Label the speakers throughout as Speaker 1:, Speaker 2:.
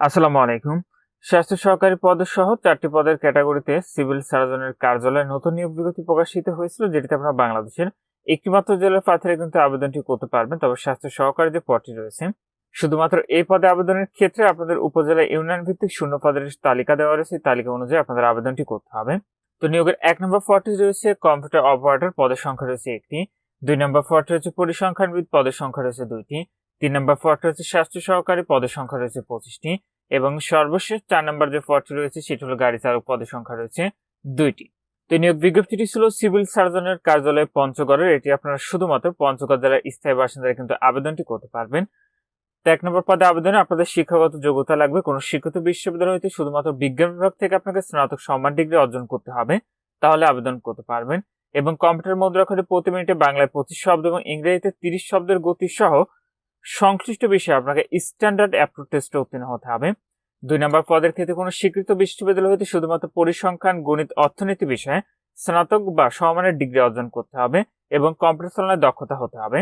Speaker 1: আসসালামু আলাইকুম। স্বাস্থ্য সহকারী পদ সহ চারটি পদের ক্যাটাগরিতে সিভিল সার্জনের কার্যালয়ে নতুন নিয়োগ বিজ্ঞপ্তি প্রকাশিত হয়েছিল, যেটিতে আপনারা বাংলাদেশের একটিমাত্র জেলার প্রার্থীরা কিন্তু আবেদনটি করতে পারবেন। তবে স্বাস্থ্য সহকারী যে পদটি রয়েছে, শুধুমাত্র এই পদে আবেদনের ক্ষেত্রে আপনাদের উপজেলা ইউনিয়ন ভিত্তিক শূন্য পদের তালিকা দেওয়া রয়েছে। তালিকা অনুযায়ী আপনাদের আবেদনটি করতে হবে। তো নিয়োগের এক নম্বর পদটি রয়েছে কম্পিউটার অপারেটর, পদের সংখ্যা রয়েছে একটি। দুই নম্বর পদটি রয়েছে পরিসংখ্যানবিদ, পদের সংখ্যা রয়েছে দুইটি। তিন নম্বর পদটি রয়েছে স্বাস্থ্য সহকারী, পদের সংখ্যা রয়েছে পঁচিশটি। এবং সর্বশেষ চার নম্বর যে পদটি রয়েছে, সেটি হলো গাড়ি চালক পদের সংখ্যা রয়েছে দুইটি। তো নিয়োগ বিজ্ঞপ্তিটি ছিল সিভিল সার্জনের কার্যালয় পঞ্চগড়ের। এটি আপনারা শুধুমাত্র পঞ্চগড় জেলার স্থায়ী বাসিন্দারা কিন্তু আবেদনটি করতে পারবেন। তো এক নম্বর পদে আবেদনে আপনাদের শিক্ষাগত যোগ্যতা লাগবে। কোনো শিক্ষিত বিশ্ববিদ্যালয় হইতে শুধুমাত্র বিজ্ঞান বিভাগ থেকে আপনাকে স্নাতক সম্মান ডিগ্রি অর্জন করতে হবে, তাহলে আবেদন করতে পারবেন। এবং কম্পিউটার মুদ্রাক্ষরে প্রতি মিনিটে বাংলায় পঁচিশ শব্দ এবং ইংরেজিতে তিরিশ শব্দের গতি সহ সংশ্লিষ্ট বিষয়ে আপনাকে স্ট্যান্ডার্ড অ্যাপ্রুভ টেস্টে উত্তীর্ণ হতে হবে। দুই নম্বর পদের ক্ষেত্রে কোনো স্বীকৃত বিশ্ববিদ্যালয় হতে শুধুমাত্র পরিসংখ্যান, গণিত, অর্থনীতি বিষয়ে স্নাতক বা সমমানের ডিগ্রি অর্জন করতে হবে এবং কম্পিউটার দক্ষতা হতে হবে।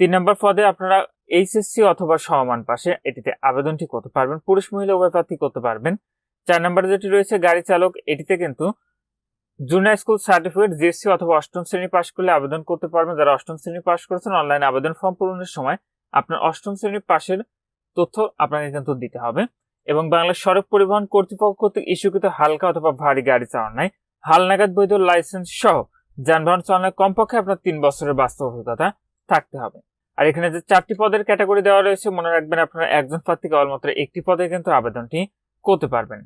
Speaker 1: তিন নম্বর পদে আপনারা এইচএসসি অথবা সমমান পাশে এটিতে আবেদনটি করতে পারবেন, পুরুষ, মহিলা, উভয় প্রার্থী করতে পারবেন। চার নম্বরে যেটি রয়েছে, গাড়ি চালক, এটিতে কিন্তু জুনিয়র স্কুল সার্টিফিকেট জিএসসি অথবা অষ্টম শ্রেণি পাশ করলে আবেদন করতে পারবেন। যারা অষ্টম শ্রেণি পাশ করেছেন অনলাইনে আবেদন ফর্ম পূরণের সময় আপনার অষ্টম শ্রেণির পাশের তথ্য আপনাকে কিন্তু দিতে হবে। এবং বাংলাদেশ সড়ক পরিবহন কর্তৃপক্ষ কর্তৃক ইস্যুকৃত হালকা অথবা ভারী গাড়ি চালানায় হালনাগাদ বৈধ লাইসেন্স সহ যানবাহন চালানোর কমপক্ষে আপনার তিন বছরের বাস্তব অভিজ্ঞতা থাকতে হবে। আর এখানে যে চারটি পদের ক্যাটাগরি দেওয়া রয়েছে, মনে রাখবেন আপনারা একজন প্রার্থী কেবলমাত্র একটি পদে কিন্তু আবেদনটি করতে পারবেন।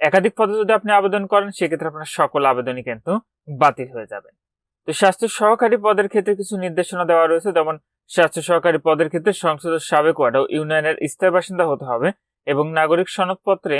Speaker 1: একাধিক পদে যদি আপনি আবেদন করেন, সেক্ষেত্রে আপনার সকল আবেদনই কিন্তু বাতিল হয়ে যাবে। তো স্বাস্থ্য সহকারী পদের ক্ষেত্রে কিছু নির্দেশনা দেওয়া রয়েছে, যেমন স্বাস্থ্য সহকারী পদের ক্ষেত্রে সংসদের সাবেক ওয়ার্ড ও ইউনিয়নের স্থায়ী বাসিন্দা হতে হবে এবং নাগরিক সনদপত্রে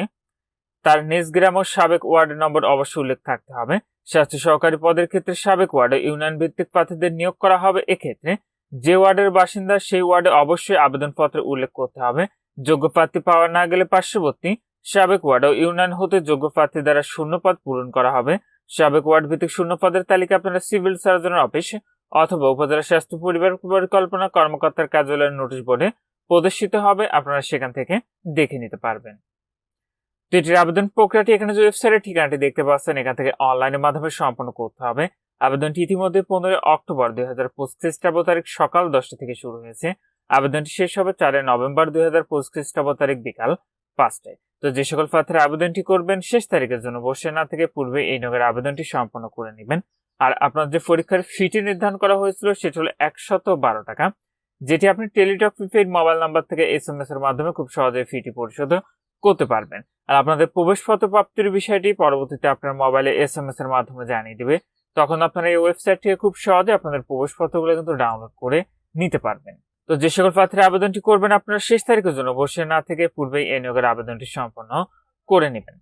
Speaker 1: তার নিজ গ্রাম ও সাবেক ওয়ার্ড নম্বর অবশ্যই উল্লেখ থাকতে হবে। স্বাস্থ্য সহকারী পদের ক্ষেত্রে সাবেক ওয়ার্ড ও ইউনিয়ন ভিত্তিক প্রার্থীদের নিয়োগ করা হবে। এক্ষেত্রে যে ওয়ার্ডের বাসিন্দা সেই ওয়ার্ডে অবশ্যই আবেদনপত্রে উল্লেখ করতে হবে। যোগ্য প্রার্থী পাওয়া না গেলে পার্শ্ববর্তী সাবেক ওয়ার্ড ও ইউনিয়ন হতে যোগ্য প্রার্থী দ্বারা শূন্যপদ পূরণ করা হবে। সাবেক ওয়ার্ড ভিত্তিক শূন্যপদের তালিকা আপনারা সিভিল সার্জনের অফিস অথবা উপজেলা স্বাস্থ্য পরিবার পরিকল্পনা কর্মকর্তার কার্যালয়ের নোটিশ বোর্ডে প্রদর্শিত হবে, আপনারা সেখান থেকে দেখে নিতে পারবেন। তো আবেদন প্রক্রিয়াটি এখানে যে ওয়েবসাইটের ঠিকানাটি দেখতে পাচ্ছেন, এখান থেকে অনলাইনের মাধ্যমে সম্পন্ন করতে হবে। আবেদনটি ইতিমধ্যে পনেরোই অক্টোবর দুই হাজার পঁচিশ খ্রিস্টাব্দ তারিখ সকাল দশটা থেকে শুরু হয়েছে। আবেদনটি শেষ হবে চারই নভেম্বর দুই হাজার পঁচিশ খ্রিস্টাব্দ তারিখ বিকাল পাঁচটায়। তো যে সকল প্রার্থীরা আবেদনটি করবেন, শেষ তারিখের জন্য বসে না থেকে পূর্বে এই নগরের আবেদনটি সম্পন্ন করে নেবেন। আর আপনার যে পরীক্ষার ফিটি নির্ধারণ করা হয়েছিল সেটি হলো একশত বারো টাকা, যেটি আপনি টেলিটক প্রিপেইড মোবাইল নাম্বার থেকে এস এম এস এর মাধ্যমে খুব সহজে ফিটি পরিশোধ করতে পারবেন। আর আপনাদের প্রবেশপত্র প্রাপ্তির বিষয়টি পরবর্তীতে আপনার মোবাইলে এস এম এস এর মাধ্যমে জানিয়ে দিবে। তখন আপনারা এই ওয়েবসাইট থেকে খুব সহজে আপনাদের প্রবেশপত্রগুলো কিন্তু ডাউনলোড করে নিতে পারবেন। তো যে সকল প্রার্থীরা আবেদনটি করবেন, আপনারা শেষ তারিখের জন্য বসে না থেকে পূর্বেই এই নিয়োগের আবেদনটি সম্পন্ন করে নেবেন।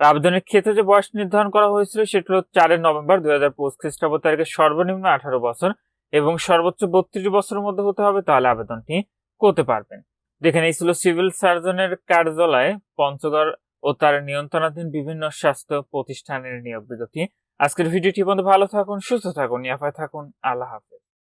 Speaker 1: আবেদনের ক্ষেত্রে যে বয়স নির্ধারণ করা হয়েছিল, সেটি হল চারের নভেম্বর দুই হাজার পঁচিশ খ্রিস্টাব্দ তারিখে সর্বনিম্ন আঠারো বছর এবং সর্বোচ্চ বত্রিশ বছরের মধ্যে হতে হবে, তাহলে আবেদনটি করতে পারবেন। যেখানে এই ছিল সিভিল সার্জনের কার্যালয়ে পঞ্চগড় ও তার নিয়ন্ত্রণাধীন বিভিন্ন স্বাস্থ্য প্রতিষ্ঠানের নিয়োগ বিজ্ঞপ্তি। আজকের ভিডিওটি বন্ধু ভালো থাকুন, সুস্থ থাকুন ইয়াফায় থাকুন, আল্লাহ হাফেজ।